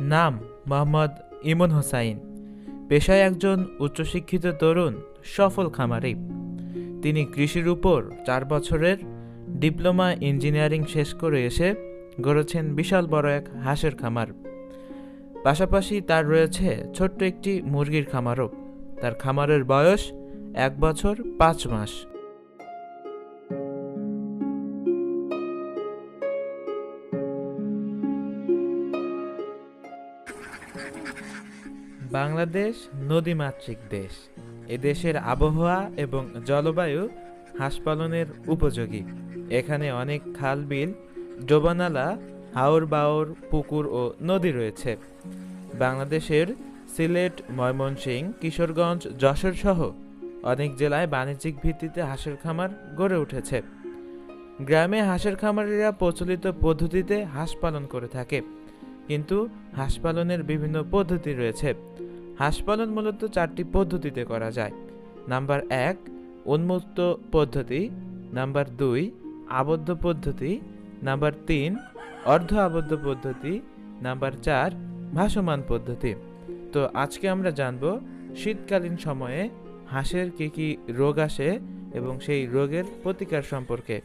নাম মোহাম্মদ ইমন হোসাইন। পেশায় একজন উচ্চশিক্ষিত তরুণ, সফল খামারি। তিনি কৃষির উপর চার বছরের ডিপ্লোমা ইঞ্জিনিয়ারিং শেষ করে এসে গড়েছেন বিশাল বড় এক হাঁসের খামার। পাশাপাশি তার রয়েছে ছোট্ট একটি মুরগির খামারও। তার খামারের বয়স এক বছর পাঁচ মাস। বাংলাদেশ নদীমাতৃক দেশ। এ দেশের আবহাওয়া এবং জলবায়ু হাঁস পালনের উপযোগী। এখানে অনেক খাল, বিল, ডোবানালা, হাওর বাওর, পুকুর ও নদী রয়েছে। বাংলাদেশের সিলেট, ময়মনসিংহ, কিশোরগঞ্জ, যশোর সহ অনেক জেলায় বাণিজ্যিক ভিত্তিতে হাঁসের খামার গড়ে উঠেছে। গ্রামে হাঁসের খামারিরা প্রচলিত পদ্ধতিতে হাঁস পালন করে থাকে। কিন্তু হাঁস পালনের বিভিন্ন পদ্ধতি রয়েছে। হাঁস পালন মূলত চারটি পদ্ধতিতে করা যায়। নাম্বার এক, উন্মুক্ত পদ্ধতি। নাম্বার দুই, আবদ্ধ পদ্ধতি। নাম্বার তিন, অর্ধ আবদ্ধ পদ্ধতি। নাম্বার চার, ভাসমান পদ্ধতি। তো আজকে আমরা জানব শীতকালীন সময়ে হাঁসের কী কী রোগ আসে এবং সেই রোগের প্রতিকার সম্পর্কে।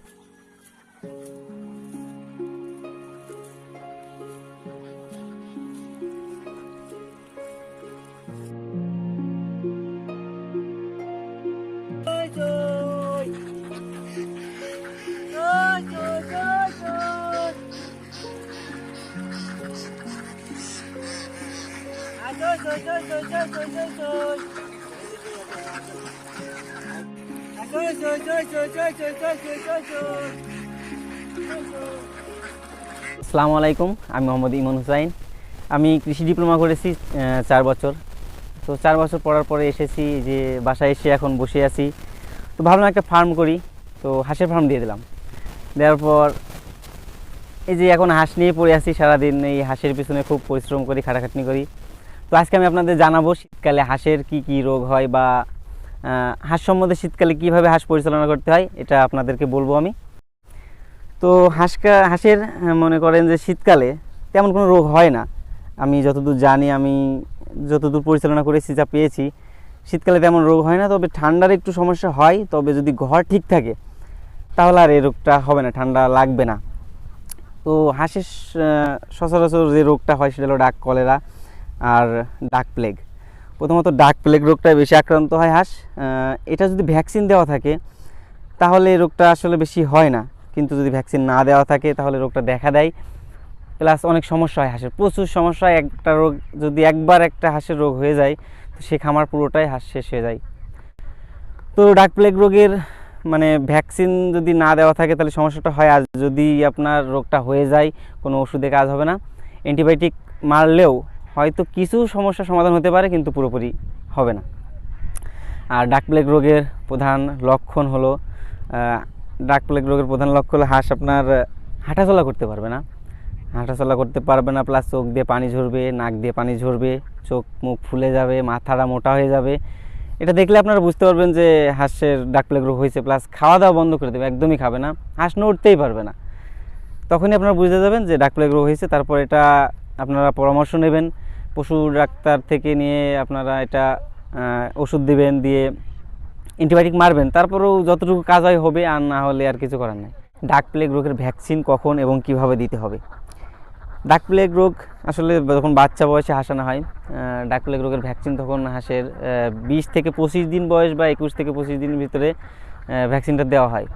আসসালামু আলাইকুম, আমি মোহাম্মদ ইমন হুসাইন। আমি কৃষি ডিপ্লোমা করেছি চার বছর। তো চার বছর পড়ার পরে এসেছি যে বাসায় এসে এখন বসে আছি। তো ভাবলাম একটা ফার্ম করি, তো হাঁসের ফার্ম দিয়ে দিলাম। দেওয়ার পর এই যে এখন হাঁস নিয়ে পড়ে আছি সারাদিন, এই হাঁসের পিছনে খুব পরিশ্রম করি, খাটাখাটনি করি। তো আজকে আমি আপনাদের জানাব শীতকালে হাঁসের কি কি রোগ হয় বা হাঁস সম্বন্ধে শীতকালে কীভাবে হাঁস পরিচালনা করতে হয়, এটা আপনাদেরকে বলব আমি। তো হাঁসকা, হাঁসের মনে করেন যে শীতকালে তেমন কোনো রোগ হয় না। আমি যতদূর জানি, আমি যতদূর পরিচালনা করেছি, যা পেয়েছি, শীতকালে তেমন রোগ হয় না, তবে ঠান্ডার একটু সমস্যা হয়, তবে যদি ঘর ঠিক থাকে, তাহলে আর এই রোগটা হবে না, ঠান্ডা লাগবে না। তো হাঁসের সচরাচর যে রোগটা হয়, সেটা হলো ডাক কলেরা। আর ডাক প্লেগ প্রথমত ডাক প্লেগ রোগটায় বেশি আক্রান্ত হয় হাঁস। এটা যদি ভ্যাকসিন দেওয়া থাকে, তাহলে রোগটা আসলে বেশি হয় না। কিন্তু যদি ভ্যাকসিন না দেওয়া থাকে, তাহলে রোগটা দেখা দেয়। প্লাস অনেক সমস্যা হয় হাঁসের। প্রচুর সমস্যা একটা রোগ, যদি একবার একটা হাঁসের রোগ হয়ে যায়, তো সে খামার পুরোটাই হাঁস শেষ হয়ে যায়। তো ডাক প্লেগ রোগের মানে ভ্যাকসিন যদি না দেওয়া থাকে, তাহলে সমস্যাটা হয়। আর যদি আপনার রোগটা হয়ে যায়, কোনো ওষুধে কাজ হবে না। অ্যান্টিবায়োটিক মারলেও হয়তো কিছু সমস্যার সমাধান হতে পারে, কিন্তু পুরোপুরি হবে না। আর ডাক প্লেগ রোগের প্রধান লক্ষণ হলো ডাক প্লেগ রোগের প্রধান লক্ষ্য হলো হাঁস আপনার হাঁটাচলা করতে পারবে না। হাঁটাচলা করতে পারবে না প্লাস চোখ দিয়ে পানি ঝরবে, নাক দিয়ে পানি ঝরবে, চোখ মুখ ফুলে যাবে, মাথাটা মোটা হয়ে যাবে। এটা দেখলে আপনারা বুঝতে পারবেন যে হাঁসের ডাক প্লেগ রোগ হয়েছে প্লাস খাওয়া দাওয়া বন্ধ করে দেবে, একদমই খাবে না। হাঁস নড়তেই পারবে না। তখনই আপনারা বুঝতে যাবেন যে ডাক প্লেগ রোগ হয়েছে, তারপর এটা আপনারা পরামর্শ নেবেন। পশু ডাক্তার থেকে নিয়ে আপনারা এটা ওষুধ দিবেন, দিয়ে অ্যান্টিবায়োটিক মারবেন, তারপরেও যতটুকু কাজ হয় হবে, আর না হলে আর কিছু করার নাই। ডাক প্লেগ রোগের ভ্যাকসিন কখন এবং কীভাবে দিতে হবে? ডাক প্লেগ রোগ আসলে যখন বাচ্চা বয়সে হাসানো হয় ডাক প্লেগ রোগের ভ্যাকসিন তখন হাঁসের বিশ থেকে পঁচিশ দিন বয়স বা একুশ থেকে পঁচিশ দিনের ভিতরে ভ্যাকসিনটা দেওয়া হয়।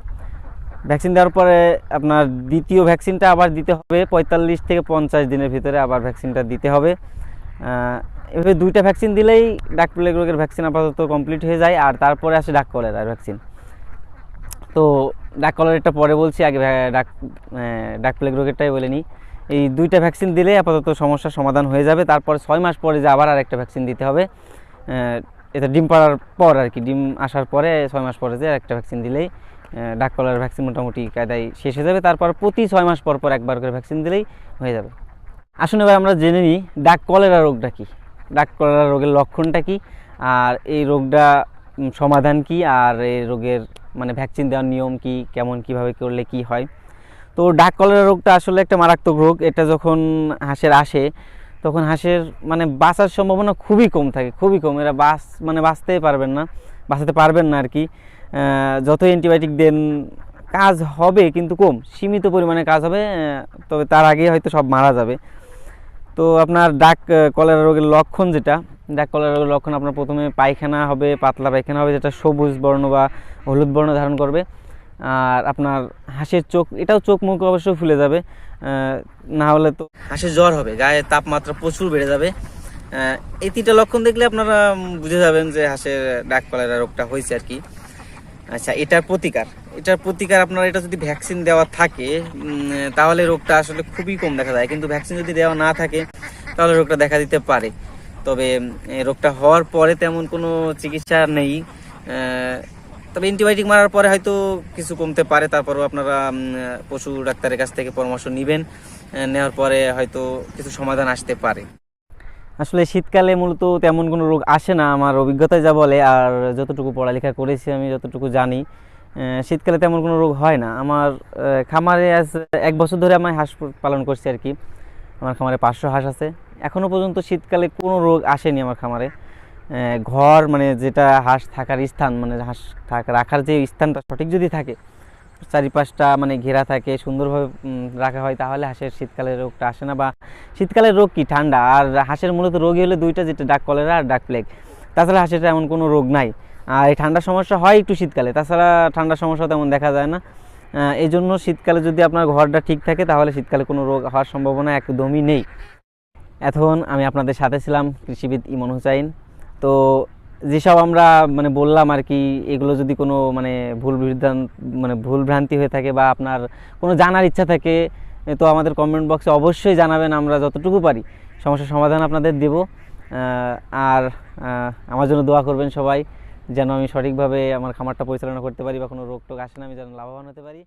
ভ্যাকসিন দেওয়ার পরে আপনার দ্বিতীয় ভ্যাকসিনটা আবার দিতে হবে, পঁয়তাল্লিশ থেকে পঞ্চাশ দিনের ভিতরে আবার ভ্যাকসিনটা দিতে হবে। এভাবে দুইটা ভ্যাকসিন দিলেই ডাক প্লেগ রোগের ভ্যাকসিন আপাতত কমপ্লিট হয়ে যায়, আর তারপরে আসে ডাক কলেরার ভ্যাকসিন তো ডাক কলেরাটা পরে বলছি, আগে ডাক ডাক প্লেগ রোগেরটাই বলে নিই। এই দুইটা ভ্যাকসিন দিলেই আপাতত সমস্যার সমাধান হয়ে যাবে, তারপরে ছয় মাস পরে যে আবার আরেকটা ভ্যাকসিন দিতে হবে এটা ডিম পাড়ার পর আর কি, ডিম আসার পরে ছয় মাস পরে যে একটা ভ্যাকসিন দিলেই ডাক কলার ভ্যাকসিন মোটামুটি কায়দায় শেষ হয়ে যাবে, তারপর প্রতি ছয় মাস পর পর একবার করে ভ্যাকসিন দিলেই হয়ে যাবে। আসুন এবার আমরা জেনে নিই, ডাক কলেরা রোগটা কি? ডাক কলেরা রোগের লক্ষণটা কি? আর এই রোগটা সমাধান কি? আর এই রোগের মানে ভ্যাকসিন দেওয়ার নিয়ম কি? কেমন, কীভাবে করলে কি হয়? তো ডাক কলেরা রোগটা আসলে একটা মারাত্মক রোগ। এটা যখন হাঁসের আসে, তখন হাঁসের মানে বাঁচার সম্ভাবনা খুবই কম থাকে, খুবই কম। এরা বাঁচ মানে বাঁচতেই পারবেন না, বাঁচাতে পারবেন না আর কি যত অ্যান্টিবায়োটিক দেন, কাজ হবে কিন্তু কম, সীমিত পরিমাণে কাজ হবে তবে তার আগে হয়তো সব মারা যাবে। তো আপনার ডাক কলেরা রোগের লক্ষণ যেটা ডাক কলেরা রোগের লক্ষণ আপনার প্রথমে পায়খানা হবে, পাতলা পায়খানা হবে, যেটা সবুজ বর্ণ বা হলুদ বর্ণ ধারণ করবে। আর আপনার হাঁসের চোখ, এটাও চোখ মুখ অবশ্যই ফুলে যাবে না হলে তো হাঁসের জ্বর হবে গায়ে তাপমাত্রা প্রচুর বেড়ে যাবে। এই তিনটা লক্ষণ দেখলে আপনারা বুঝে যাবেন যে হাঁসের ডাক কলেরা রোগটা হয়েছে আর কি। আচ্ছা এটার প্রতিকার। এটার প্রতিকার আপনার এটা যদি ভ্যাকসিন দেওয়া থাকে তাহলে রোগটা আসলে খুবই কম দেখা যায়। কিন্তু ভ্যাকসিন যদি দেওয়া না থাকে, তাহলে রোগটা দেখা দিতে পারে। তবে রোগটা হওয়ার পরে তেমন কোনো চিকিৎসা নেই। তবে অ্যান্টিবায়োটিক মারার পরে হয়তো কিছু কমতে পারে। তারপরেও আপনারা পশু ডাক্তারের কাছ থেকে পরামর্শ নেবেন। নেওয়ার পরে হয়তো কিছু সমাধান আসতে পারে। আসলে শীতকালে মূলত তেমন কোনো রোগ আসে না। আমার অভিজ্ঞতায় যা বলে, আর যতটুকু পড়ালেখা করেছি আমি যতটুকু জানি শীতকালে তেমন কোনো রোগ হয় না। আমার খামারে আজ এক বছর ধরে আমি হাঁস পালন করছি আর কি। আমার খামারে পাঁচশো হাঁস আছে। এখনও পর্যন্ত শীতকালে কোনো রোগ আসেনি আমার খামারে। ঘর মানে যেটা হাঁস থাকার স্থান মানে হাঁস রাখার যে স্থানটা সঠিক যদি থাকে চারিপাশটা মানে ঘেরা থাকে, সুন্দরভাবে রাখা হয়, তাহলে হাঁসের শীতকালের রোগটা আসে না বা শীতকালের রোগ কি? ঠান্ডা। আর হাঁসের মূলত রোগই হলে দুইটা, যেটা ডাক কলেরা আর ডাক প্লেগ। তাছাড়া হাঁসের এমন কোনো রোগ নাই। আর এই ঠান্ডার সমস্যা হয় একটু শীতকালে, তাছাড়া ঠান্ডার সমস্যা তেমন দেখা যায় না। এই জন্য শীতকালে যদি আপনার ঘরটা ঠিক থাকে, তাহলে শীতকালে কোনো রোগ হওয়ার সম্ভাবনা একদমই নেই। এখন আমি আপনাদের সাথে ছিলাম কৃষিবিদ ইমন হুসাইন। তো যেসব আমরা মানে বললাম আর কি, এগুলো যদি কোনো মানে ভুল বিভ্রান্ত মানে ভুল ভ্রান্তি হয়ে থাকে বা আপনার কোনো জানার ইচ্ছা থাকে তো আমাদের কমেন্ট বক্সে অবশ্যই জানাবেন, আমরা যতটুকু পারি। সমস্যার সমাধান আপনাদের দেব। আর আমার জন্য দোয়া করবেন সবাই, যেন আমি সঠিকভাবে আমার খামারটা পরিচালনা করতে পারি বা কোনো রোগ টোগ আসে না, আমি যেন লাভবান হতে পারি।